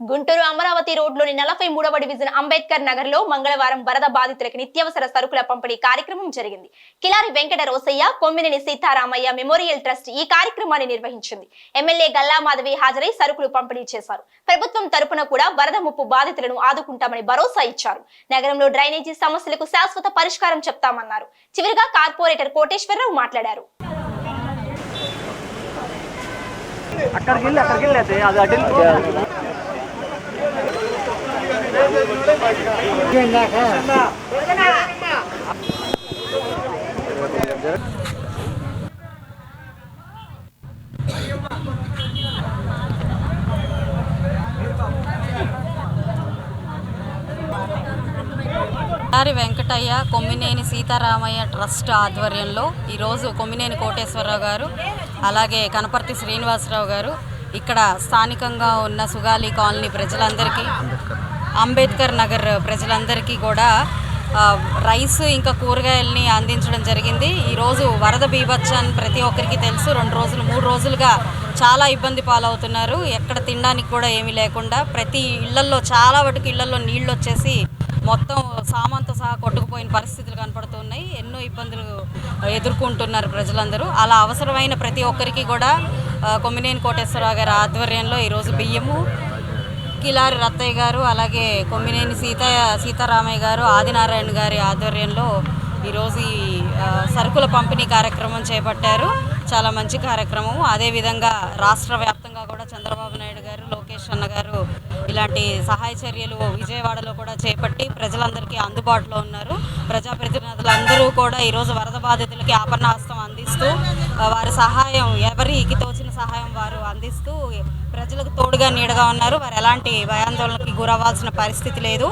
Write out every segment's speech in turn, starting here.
గుంటూరు అమరావతి రోడ్లోని నలభై మూడవ డివిజన్ అంబేద్కర్ నగర్లో మంగళవారం వరద బాధితులకు నిత్యావసర సరుకుల పంపిణీ కార్యక్రమం జరిగింది. కిలారి వెంకట రోసయ్య కొమ్మినేని సీతారామయ్య మెమోరియల్ ట్రస్ట్ ఈ కార్యక్రమాన్ని నిర్వహించింది. ఎమ్మెల్యే గల్లా మాధవి హాజరై సరుకులు పంపిణీ చేశారు. ప్రభుత్వం తరపున కూడా వరద ముప్పు బాధితులను ఆదుకుంటామని భరోసా ఇచ్చారు. నగరంలో డ్రైనేజీ సమస్యలకు శాశ్వత పరిష్కారం చెప్తామన్నారు. చివరిగా కార్పొరేటర్ కోటేశ్వరరావు మాట్లాడారు. అక్కడికి వెళ్ళి అక్కడికి వెళ్ళి అది అది అటు ఆరి వెంకటయ్య కొమ్మినేని సీతారామయ్య ట్రస్ట్ ఆధ్వర్యంలో ఈరోజు కొమ్మినేని కోటేశ్వరరావు గారు అలాగే కనపర్తి శ్రీనివాసరావు గారు ఇక్కడ స్థానికంగా ఉన్న సుగాలి కాలనీ ప్రజలందరికీ అంబేద్కర్ నగర్ ప్రజలందరికీ కూడా రైస్ ఇంకా కూరగాయల్ని అందించడం జరిగింది. ఈరోజు వరద బీభత్సాన్ని ప్రతి ఒక్కరికి తెలుసు. రెండు రోజులు మూడు రోజులుగా చాలా ఇబ్బంది పాలవుతున్నారు. ఎక్కడ తినడానికి కూడా ఏమీ లేకుండా ప్రతి ఇళ్ళల్లో చాలా వరకు ఇళ్ళల్లో నీళ్ళు వచ్చేసి మొత్తం సామాన్తో సహా కొట్టుకుపోయిన పరిస్థితులు కనపడుతున్నాయి. ఎన్నో ఇబ్బందులు ఎదుర్కొంటున్నారు ప్రజలందరూ. అలా అవసరమైన ప్రతి ఒక్కరికి కూడా కొమ్మినేని కోటేశ్వరరావు గారి ఆధ్వర్యంలో ఈరోజు బియ్యము కిలారి రత్తయ్య గారు అలాగే కొమ్మినేని సీత సీతారామయ్య గారు ఆదినారాయణ గారి ఆధ్వర్యంలో ఈరోజు ఈ సరుకుల పంపిణీ కార్యక్రమం చేపట్టారు. చాలా మంచి కార్యక్రమం అదేవిధంగా రాష్ట్ర వ్యాప్తంగా కూడా చంద్రబాబు నాయుడు గారు లోకేష్ అన్న గారు ఇలాంటి సహాయ చర్యలు విజయవాడలో కూడా చేపట్టి ప్రజలందరికీ అందుబాటులో ఉన్నారు. ప్రజాప్రతినిధులందరూ కూడా ఈరోజు వరద బాధితులకి ఆపన్నాస్తం అందిస్తూ వారి సహాయం ఎవరికి తోచిన సహాయం వారు అందిస్తూ ప్రజలకు తోడుగా నీడగా ఉన్నారు. వారు ఎలాంటి భయాందోళనకి గురవ్వాల్సిన పరిస్థితి లేదు.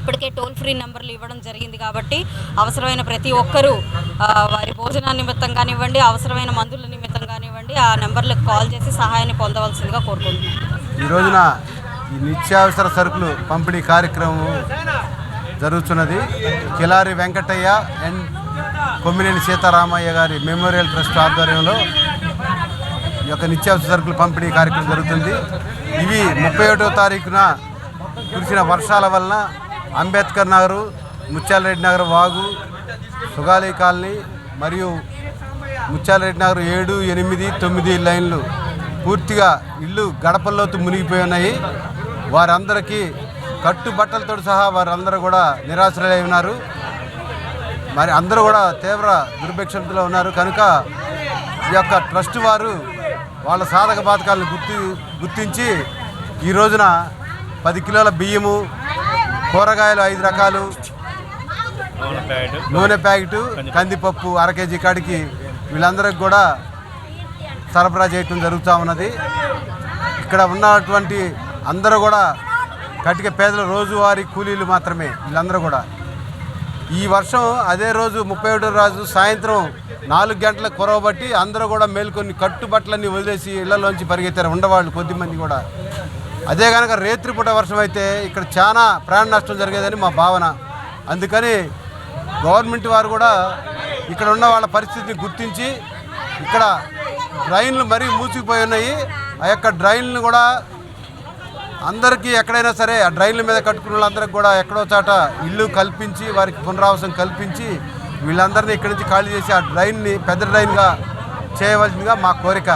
ఇప్పటికే టోల్ ఫ్రీ నెంబర్లు ఇవ్వడం జరిగింది కాబట్టి అవసరమైన ప్రతి ఒక్కరూ వారి భోజన నిమిత్తం కానివ్వండి అవసరమైన మందుల నిమిత్తం కానివ్వండి ఆ నెంబర్లకు కాల్ చేసి సహాయాన్ని పొందవలసిందిగా కోరుకుంటున్నాను. ఈ రోజున ఈ నిత్యావసర సరుకులు పంపిణీ కార్యక్రమం జరుగుతున్నది. కిలారి వెంకటయ్య అండ్ కొమ్మినేని సీతారామయ్య గారి మెమోరియల్ ట్రస్ట్ ఆధ్వర్యంలో ఈ యొక్క నిత్యావసర సరుకులు పంపిణీ కార్యక్రమం జరుగుతుంది. ఇవి ముప్పై ఒకటో తారీఖున కురిసిన వర్షాల వలన అంబేద్కర్ నగరు ముత్యాలరెడ్డి నగర్ వాగు సుగాలి కాలనీ మరియు ముత్యాలరెడ్డి నగర్ ఏడు ఎనిమిది తొమ్మిది లైన్లు పూర్తిగా ఇల్లు గడపల్లోతు మునిగిపోయి ఉన్నాయి. వారందరికీ కట్టుబట్టలతో సహా వారందరూ కూడా నిరాశ్రలై ఉన్నారు. మరి అందరూ కూడా తీవ్ర దుర్భిక్షంతో ఉన్నారు. కనుక ఈ యొక్క ట్రస్ట్ వారు వాళ్ళ సాధక బాధకాలను గుర్తి గుర్తించి ఈ రోజున పది కిలోల బియ్యము కూరగాయలు ఐదు రకాలు నూనె ప్యాకెట్ కందిపప్పు అర కేజీ కాడికి వీళ్ళందరికి కూడా సరఫరా చేయటం జరుగుతూ ఉన్నది. ఇక్కడ ఉన్నటువంటి అందరూ కూడా కటిక పేదల రోజువారీ కూలీలు మాత్రమే వీళ్ళందరూ కూడా. ఈ వర్షం అదే రోజు ముప్పై ఒకటో రోజు సాయంత్రం నాలుగు గంటలకు కురవబట్టి అందరూ కూడా మేల్కొని కట్టుబట్టలన్నీ వదిలేసి ఇళ్ళలోంచి పరిగెత్తారు ఉండవాళ్ళు కొద్దిమంది కూడా. అదే కనుక రేత్రిపూట వర్షం అయితే ఇక్కడ చాలా ప్రాణ నష్టం జరిగేదని మా భావన. అందుకని గవర్నమెంట్ వారు కూడా ఇక్కడ ఉన్న వాళ్ళ పరిస్థితిని గుర్తించి ఇక్కడ డ్రైన్లు మరీ మూసుకుపోయి ఉన్నాయి. ఆ యొక్క డ్రైన్లు కూడా అందరికీ ఎక్కడైనా సరే ఆ డ్రైన్ల మీద కట్టుకున్న వాళ్ళందరికీ కూడా ఎక్కడో చాట ఇల్లు కల్పించి వారికి పునరావాసం కల్పించి వీళ్ళందరినీ ఇక్కడి నుంచి ఖాళీ చేసి ఆ డ్రైన్ని పెద్ద డ్రైన్గా చేయవలసిందిగా మా కోరిక.